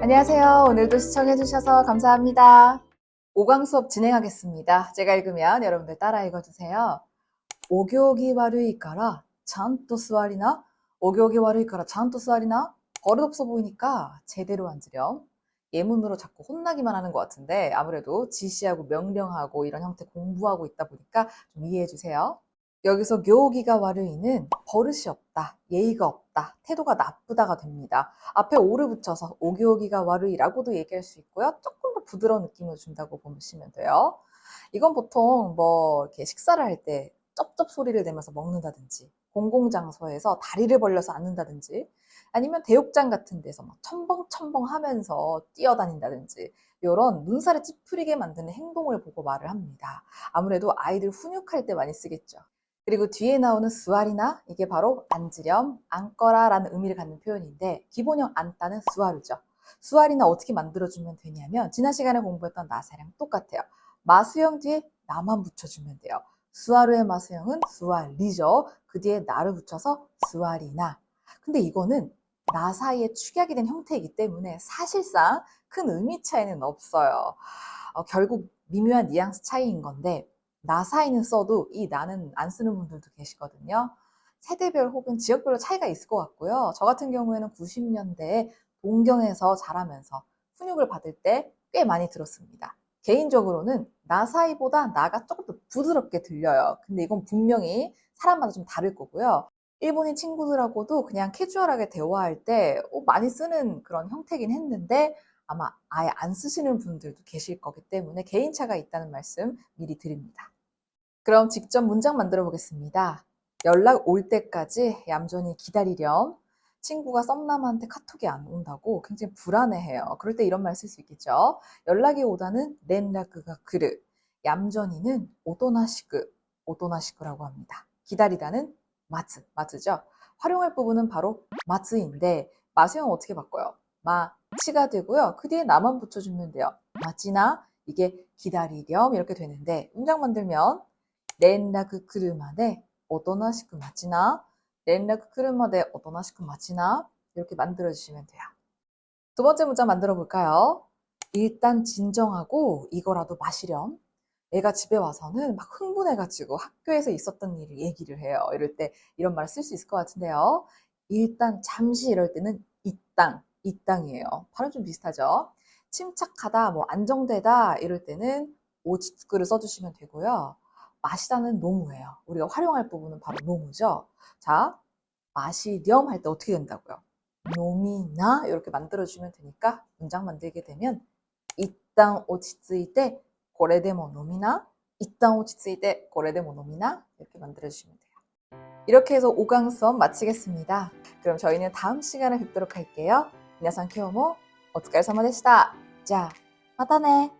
안녕하세요. 오늘도 시청해주셔서 감사합니다. 5강 수업 진행하겠습니다. 제가 읽으면 여러분들 따라 읽어주세요. 오교기 와르이까라 잔또 수아리나? 오교기 와르이까라 잔또 수아리나? 버릇없어 보이니까 제대로 앉으렴. 예문으로 자꾸 혼나기만 하는 것 같은데 아무래도 지시하고 명령하고 이런 형태 공부하고 있다 보니까 좀 이해해 주세요. 여기서 교기가 와르이는 버릇이 없다, 예의가 없다, 태도가 나쁘다가 됩니다. 앞에 오를 붙여서 오기오기가 와르이라고도 얘기할 수 있고요. 조금 더 부드러운 느낌을 준다고 보시면 돼요. 이건 보통 뭐 이렇게 식사를 할 때 쩝쩝 소리를 내면서 먹는다든지 공공장소에서 다리를 벌려서 앉는다든지 아니면 대욕장 같은 데서 막 첨벙첨벙 하면서 뛰어다닌다든지 이런 눈살을 찌푸리게 만드는 행동을 보고 말을 합니다. 아무래도 아이들 훈육할 때 많이 쓰겠죠. 그리고 뒤에 나오는 수아리나 이게 바로 앉으렴, 앉거라 라는 의미를 갖는 표현인데 기본형 앉다는 수아르죠. 수아리나 어떻게 만들어주면 되냐면 지난 시간에 공부했던 나사랑 똑같아요. 마수형 뒤에 나만 붙여주면 돼요. 수아르의 마수형은 수아리죠. 그 뒤에 나를 붙여서 수아리나. 근데 이거는 나 사이에 축약이 된 형태이기 때문에 사실상 큰 의미 차이는 없어요. 어, 결국 미묘한 뉘앙스 차이인 건데 나 사이는 써도 이 나는 안 쓰는 분들도 계시거든요. 세대별 혹은 지역별로 차이가 있을 것 같고요. 저 같은 경우에는 90년대에 동경에서 자라면서 훈육을 받을 때 꽤 많이 들었습니다. 개인적으로는 나 사이보다 나가 조금 더 부드럽게 들려요. 근데 이건 분명히 사람마다 좀 다를 거고요. 일본인 친구들하고도 그냥 캐주얼하게 대화할 때 어, 많이 쓰는 그런 형태긴 했는데 아마 아예 안 쓰시는 분들도 계실 거기 때문에 개인차가 있다는 말씀 미리 드립니다. 그럼 직접 문장 만들어 보겠습니다. 연락 올 때까지 얌전히 기다리렴. 친구가 썸남한테 카톡이 안 온다고 굉장히 불안해해요. 그럴 때 이런 말 쓸 수 있겠죠. 연락이 오다는 렌라크가 그르, 얌전히는 오도나시크, 오도나시크라고 합니다. 기다리다는 마츠, 마츠죠. 활용할 부분은 바로 마츠인데 마스형 어떻게 바꿔요? 마 치가 되고요. 그 뒤에 나만 붙여주면 돼요. 마치나 이게 기다리렴 이렇게 되는데 문장 만들면 렌라크 크르마데 오도나시크 마치나 렌라크 크르마데 오도나시크 마치나 이렇게 만들어 주시면 돼요. 두 번째 문장 만들어 볼까요? 일단 진정하고 이거라도 마시렴. 애가 집에 와서는 막 흥분해가지고 학교에서 있었던 일을 얘기를 해요. 이럴 때 이런 말을 쓸 수 있을 것 같은데요. 일단 잠시 이럴 때는 이땅, 이 땅이에요. 발음 좀 비슷하죠? 침착하다, 뭐 안정되다 이럴 때는 오츠크를 써주시면 되고요. 마시다는 노무예요. 우리가 활용할 부분은 바로 노무죠. 자, 마시렴 할 때 어떻게 된다고요? 노미나 이렇게 만들어주면 되니까 문장 만들게 되면 이땅 오치츠이 때 고레데모 노미나 이땅 오치츠이 때 고레데모 노미나 이렇게 만들어주시면 돼요. 이렇게 해서 5강 수업 마치겠습니다. 그럼 저희는 다음 시간에 뵙도록 할게요. 皆さん今日もお疲れ様でした。じゃあ、またね。